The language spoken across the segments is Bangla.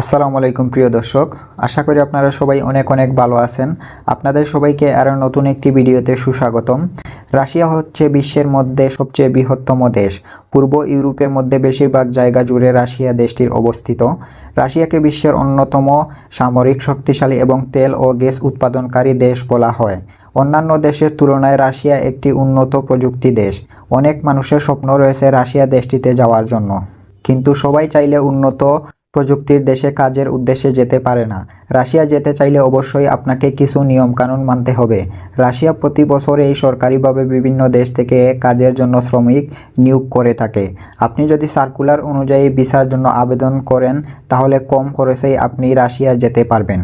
আসসালামু আলাইকুম, প্রিয় দর্শক। আশা করি আপনারা সবাই অনেক অনেক ভালো আছেন। আপনাদের সবাইকে আরও নতুন একটি ভিডিওতে সুস্বাগতম। রাশিয়া হচ্ছে বিশ্বের মধ্যে সবচেয়ে বৃহত্তম দেশ। পূর্ব ইউরোপের মধ্যে বেশিরভাগ জায়গা জুড়ে রাশিয়া দেশটির অবস্থিত। রাশিয়াকে বিশ্বের অন্যতম সামরিক শক্তিশালী এবং তেল ও গ্যাস উৎপাদনকারী দেশ বলা হয়। অন্যান্য দেশের তুলনায় রাশিয়া একটি উন্নত প্রযুক্তি দেশ। অনেক মানুষের স্বপ্ন রয়েছে রাশিয়া দেশটিতে যাওয়ার জন্য। কিন্তু সবাই চাইলে উন্নত প্রযুক্তির দেশে কাজের উদ্দেশ্যে যেতে পারে না। রাশিয়া যেতে চাইলে অবশ্যই আপনাকে কিছু নিয়মকানুন মানতে হবে। রাশিয়া প্রতি বছরেই সরকারিভাবে বিভিন্ন দেশ থেকে কাজের জন্য শ্রমিক নিয়োগ করে থাকে। আপনি যদি সার্কুলার অনুযায়ী ভিসার জন্য আবেদন করেন, তাহলে কম খরচেই আপনি রাশিয়া যেতে পারবেন।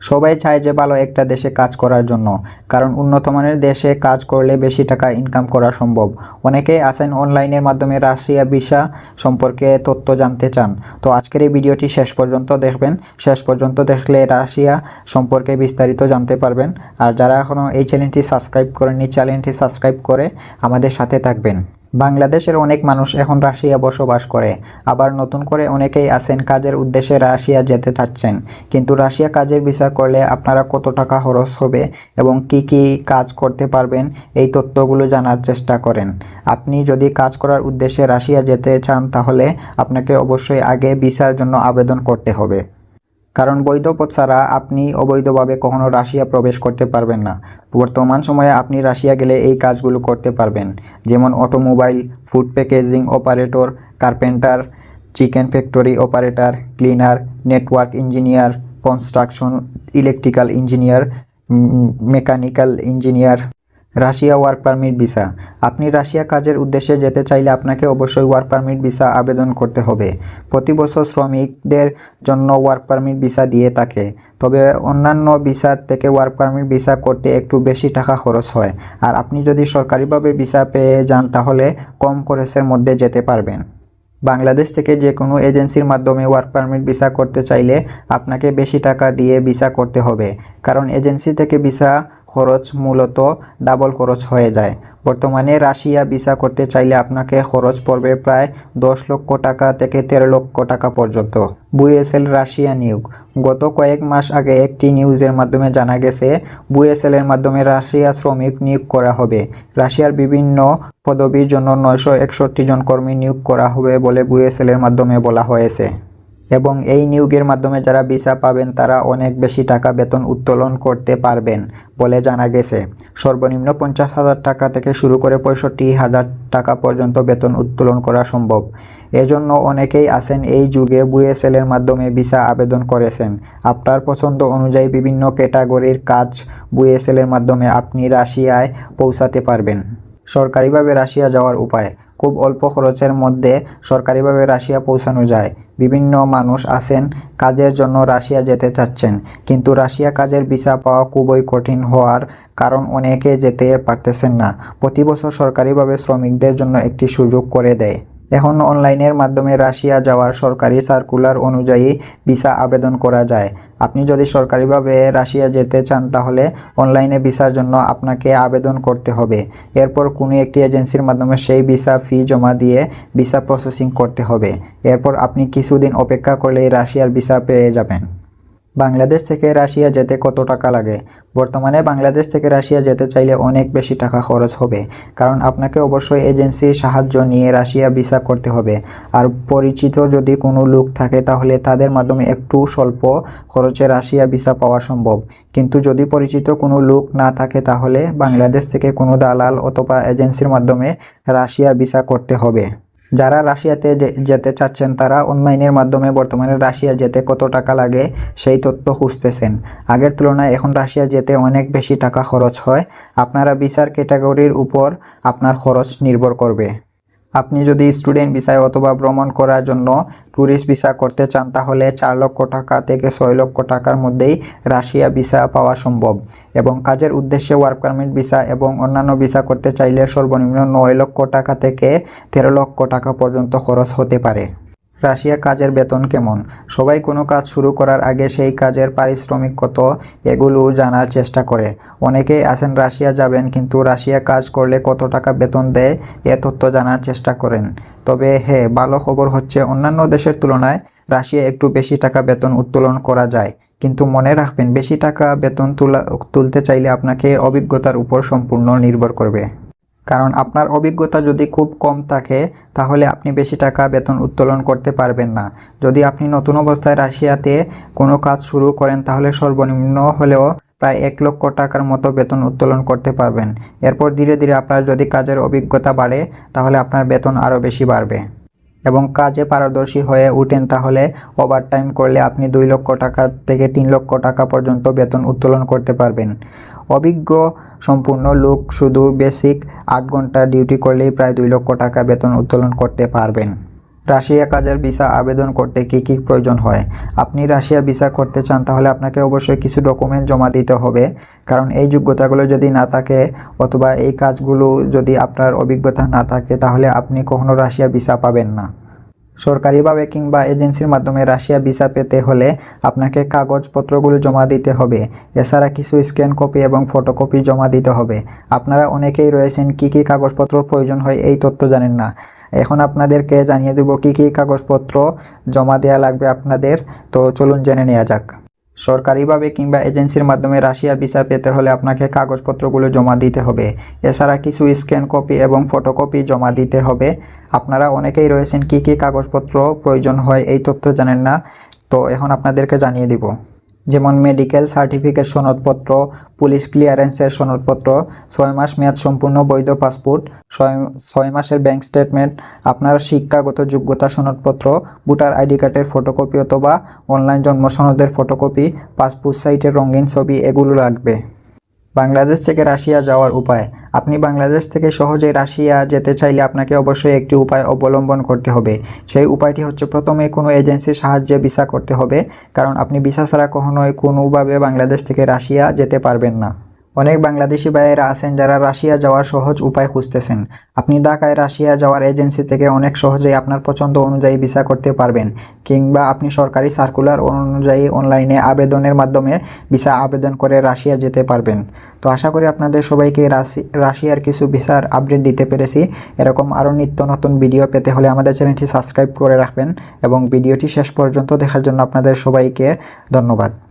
সবাই চায় যে ভালো একটা দেশে কাজ করার জন্য, কারণ উন্নত মানের দেশে কাজ করলে বেশি টাকা ইনকাম করা সম্ভব। অনেকেই আছেন অনলাইনের মাধ্যমে রাশিয়া ভিসা সম্পর্কে তথ্য জানতে চান। তো আজকের এই ভিডিওটি শেষ পর্যন্ত দেখবেন। শেষ পর্যন্ত দেখলে রাশিয়া সম্পর্কে বিস্তারিত জানতে পারবেন। আর যারা এখনও এই চ্যানেলটি সাবস্ক্রাইব করেননি চ্যানেলটি সাবস্ক্রাইব করে আমাদের সাথে থাকবেন। বাংলাদেশের অনেক মানুষ এখন রাশিয়া বসবাস করে। আবার নতুন করে অনেকেই আছেন কাজের উদ্দেশ্যে রাশিয়া যেতে চাচ্ছেন। কিন্তু রাশিয়া কাজের ভিসা করলে আপনারা কত টাকা খরচ হবে এবং কি কি কাজ করতে পারবেন, এই তথ্যগুলো জানার চেষ্টা করেন। আপনি যদি কাজ করার উদ্দেশ্যে রাশিয়া যেতে চান, তাহলে আপনাকে অবশ্যই আগে ভিসার জন্য আবেদন করতে হবে। কারণ বৈধ পথ ছাড়া আপনি অবৈধভাবে কখনো রাশিয়া প্রবেশ করতে পারবেন না। বর্তমান সময়ে আপনি রাশিয়া গেলে এই কাজগুলো করতে পারবেন, যেমন automobile, food packaging operator, carpenter, chicken factory operator, cleaner, network engineer, construction, electrical engineer mechanical engineer. Russia work permit visa. আপনি রাশিয়া কাজের উদ্দেশ্যে যেতে চাইলে আপনাকে অবশ্যই ওয়ার্ক পারমিট ভিসা আবেদন করতে হবে। প্রতি বছর শ্রমিকদের জন্য ওয়ার্ক পারমিট ভিসা দিয়ে থাকে। তবে অন্যান্য ভিসার থেকে ওয়ার্ক পারমিট ভিসা করতে একটু বেশি টাকা খরচ হয়। আর আপনি যদি সরকারিভাবে ভিসা পেয়ে যান, তাহলে কম খরচের মধ্যে যেতে পারবেন। বাংলাদেশ থেকে যে কোনো এজেন্সির মাধ্যমে ওয়ার্ক পারমিট ভিসা করতে চাইলে আপনাকে বেশি টাকা দিয়ে ভিসা করতে হবে। কারণ এজেন্সি থেকে ভিসা খরচ মূলত ডাবল খরচ হয়ে যায়। বর্তমানে রাশিয়া ভিসা করতে চাইলে আপনাকে খরচ পড়বে প্রায় দশ লক্ষ টাকা থেকে তেরো লক্ষ টাকা পর্যন্ত। বুয়েসেল রাশিয়া নিয়োগ। গত কয়েক মাস আগে একটি নিউজের মাধ্যমে জানা গেছে, বুয়েসেলের মাধ্যমে রাশিয়া শ্রমিক নিয়োগ করা হবে। রাশিয়ার বিভিন্ন পদবীর জন্য নয়শো একষট্টি জন কর্মী নিয়োগ করা হবে বলে বুয়েসেলের মাধ্যমে বলা হয়েছে। এবং এই নিয়োগের মাধ্যমে যারা ভিসা পাবেন, তারা অনেক বেশি টাকা বেতন উত্তোলন করতে পারবেন বলে জানা গেছে। সর্বনিম্ন পঞ্চাশ হাজার টাকা থেকে শুরু করে পঁয়ষট্টি হাজার টাকা পর্যন্ত বেতন উত্তোলন করা সম্ভব। এজন্য অনেকেই আছেন এই যুগে বুয়েসেলের মাধ্যমে ভিসা আবেদন করেছেন। আপনার পছন্দ অনুযায়ী বিভিন্ন ক্যাটাগরির কাজ বুয়েসেলের মাধ্যমে আপনি রাশিয়ায় পৌঁছাতে পারবেন। সরকারিভাবে রাশিয়া যাওয়ার উপায়। খুব অল্প খরচের মধ্যে সরকারিভাবে রাশিয়া পৌঁছানো যায়। বিভিন্ন মানুষ আছেন, কাজের জন্য রাশিয়া যেতে চাচ্ছেন। কিন্তু রাশিয়া কাজের ভিসা পাওয়া খুবই কঠিন হওয়ার কারণ অনেকে যেতে পারতেছেন না। প্রতি বছর সরকারিভাবে শ্রমিকদের জন্য একটি সুযোগ করে দেয়। এখন অনলাইনের মাধ্যমে রাশিয়া যাওয়ার সরকারি সার্কুলার অনুযায়ী ভিসা আবেদন করা যায়। আপনি যদি সরকারিভাবে রাশিয়া যেতে চান, তাহলে অনলাইনে ভিসার জন্য আপনাকে আবেদন করতে হবে। এরপর কোনো একটি এজেন্সির মাধ্যমে সেই ভিসা ফি জমা দিয়ে ভিসা প্রসেসিং করতে হবে। এরপর আপনি কিছুদিন অপেক্ষা করলেই রাশিয়ার ভিসা পেয়ে যাবেন। বাংলাদেশ থেকে রাশিয়া যেতে কত টাকা লাগে? বর্তমানে বাংলাদেশ থেকে রাশিয়া যেতে চাইলে অনেক বেশি টাকা খরচ হবে, কারণ আপনাকে অবশ্যই এজেন্সির সাহায্য নিয়ে রাশিয়া ভিসা করতে হবে। আর পরিচিত যদি কোনো লোক থাকে, তাহলে তাদের মাধ্যমে একটু স্বল্প খরচে রাশিয়া ভিসা পাওয়া সম্ভব। কিন্তু যদি পরিচিত কোনো লোক না থাকে, তাহলে বাংলাদেশ থেকে কোনো দালাল অথবা এজেন্সির মাধ্যমে রাশিয়া ভিসা করতে হবে। যারা রাশিয়াতে যেতে চাচ্ছেন, তারা অনলাইনের মাধ্যমে বর্তমানে রাশিয়া যেতে কত টাকা লাগে সেই তথ্য খুঁজতেছেন। আগের তুলনায় এখন রাশিয়া যেতে অনেক বেশি টাকা খরচ হয়। আপনারা বিচার ক্যাটাগরির উপর আপনার খরচ নির্ভর করবে। আপনি যদি স্টুডেন্ট ভিসায় অথবা ভ্রমণ করার জন্য ট্যুরিস্ট ভিসা করতে চান, তাহলে চার লক্ষ টাকা থেকে ছয় লক্ষ টাকার মধ্যেই রাশিয়া ভিসা পাওয়া সম্ভব। এবং কাজের উদ্দেশ্যে ওয়ার্ক পারমিট ভিসা এবং অন্যান্য ভিসা করতে চাইলে সর্বনিম্ন নয় লক্ষ টাকা থেকে তেরো লক্ষ টাকা পর্যন্ত খরচ হতে পারে। রাশিয়া কাজের বেতন কেমন? সবাই কোনো কাজ শুরু করার আগে সেই কাজের পারিশ্রমিক কত? এগুলো জানার চেষ্টা করে। অনেকেই আছেন রাশিয়া যাবেন কিন্তু রাশিয়া কাজ করলে কত টাকা বেতন দেয় এ তথ্য জানার চেষ্টা করেন। তবে হ্যাঁ ভালো খবর হচ্ছে অন্যান্য দেশের তুলনায় রাশিয়া একটু বেশি টাকা বেতন উত্তোলন করা যায়। কিন্তু মনে রাখবেন, বেশি টাকা বেতন তুলা তুলতে চাইলে আপনাকে অভিজ্ঞতার উপর সম্পূর্ণ নির্ভর করবে। কারণ আপনার অভিজ্ঞতা যদি খুব কম থাকে, তাহলে আপনি বেশি টাকা বেতন উত্তোলন করতে পারবেন না। যদি আপনি নতুন অবস্থায় রাশিয়াতে কোনো কাজ শুরু করেন, তাহলে সর্বনিম্ন হলেও প্রায় এক লক্ষ টাকার মতো বেতন উত্তোলন করতে পারবেন। এরপর ধীরে ধীরে আপনার যদি কাজের অভিজ্ঞতা বাড়ে, তাহলে আপনার বেতন আরও বেশি বাড়বে। এবং কাজে পারদর্শী হয়ে উঠেন, তাহলে ওভারটাইম করলে আপনি দুই লক্ষ টাকা থেকে তিন লক্ষ টাকা পর্যন্ত বেতন উত্তোলন করতে পারবেন। অভিজ্ঞ, সম্পূর্ণ লোক শুধু বেসিক আট ঘণ্টা ডিউটি করলেই প্রায় দুই লক্ষ টাকা বেতন উত্তোলন করতে পারবেন। রাশিয়া কাজের ভিসা আবেদন করতে কী কী প্রয়োজন হয়? আপনি রাশিয়া ভিসা করতে চান তাহলে আপনাকে অবশ্যই কিছু ডকুমেন্ট জমা দিতে হবে। কারণ এই যোগ্যতাগুলো যদি না থাকে অথবা এই কাজগুলো যদি আপনার অভিজ্ঞতা না থাকে তাহলে আপনি কখনো রাশিয়া ভিসা পাবেন না। সরকারিভাবে কিংবা এজেন্সির মাধ্যমে রাশিয়া ভিসা পেতে হলে আপনাকে কাগজপত্রগুলো জমা দিতে হবে। এছাড়া কিছু স্ক্যান কপি এবং ফটোকপি জমা দিতে হবে। আপনারা অনেকেই রয়েছেন, কি কি কাগজপত্র প্রয়োজন হয় এই তথ্য জানেন না। এখন আপনাদেরকে জানিয়ে দেব কি কি কাগজপত্র জমা দেওয়া লাগবে আপনাদের। তো চলুন জেনে নেওয়া যাক। সরকারিভাবে কিংবা এজেন্সির মাধ্যমে রাশিয়া ভিসা পেতে হলে আপনাকে কাগজপত্রগুলো জমা দিতে হবে। এছাড়া কিছু স্ক্যান কপি এবং ফটোকপি জমা দিতে হবে। আপনারা অনেকেই রয়েছেন, কি কি কাগজপত্র প্রয়োজন হয়, এই তথ্য জানেন না। তো এখন আপনাদেরকে জানিয়ে দিব। যেমন মেডিকেল সার্টিফিকেট সনদপত্র পুলিশ ক্লিয়ারেন্সের সনদপত্র, ছয় মাস মেয়াদ সম্পূর্ণ বৈধ পাসপোর্ট ছয় মাসের ব্যাংক স্টেটমেন্ট আপনার শিক্ষাগত যোগ্যতা সনদপত্র, ভোটার আইডি কার্ডের ফটোকপি অথবা অনলাইন জন্ম সনদের ফটোকপি পাসপোর্ট সাইটের রঙিন ছবি, এগুলো লাগবে। বাংলাদেশ থেকে রাশিয়া যাওয়ার উপায়। আপনি বাংলাদেশ থেকে সহজে রাশিয়া যেতে চাইলে আপনাকে অবশ্যই একটি উপায় অবলম্বন করতে হবে। সেই উপায়টি হচ্ছে প্রথমে কোনো এজেন্সির সাহায্যে ভিসা করতে হবে, কারণ আপনি ভিসা ছাড়া কখনোই কোনোভাবে বাংলাদেশ থেকে রাশিয়া যেতে পারবেন না। অনেক বাংলাদেশি ভাইয়েরা আছেন যারা রাশিয়া যাওয়ার সহজ উপায় খুঁজতেছেন। আপনি ঢাকায় রাশিয়া যাওয়ার এজেন্সি থেকে অনেক সহজেই আপনার পছন্দ অনুযায়ী ভিসা করতে পারবেন, কিংবা আপনি সরকারি সার্কুলার অনুযায়ী অনলাইনে আবেদনের মাধ্যমে ভিসা আবেদন করে রাশিয়া যেতে পারবেন। তো আশা করি আপনাদের সবাইকে রাশি, রাশিয়ার কিছু ভিসার আপডেট দিতে পেরেছি। এরকম আরও নিত্য নতুন ভিডিও পেতে হলে আমাদের চ্যানেলটি সাবস্ক্রাইব করে রাখবেন এবং ভিডিওটি শেষ পর্যন্ত দেখার জন্য আপনাদের সবাইকে ধন্যবাদ।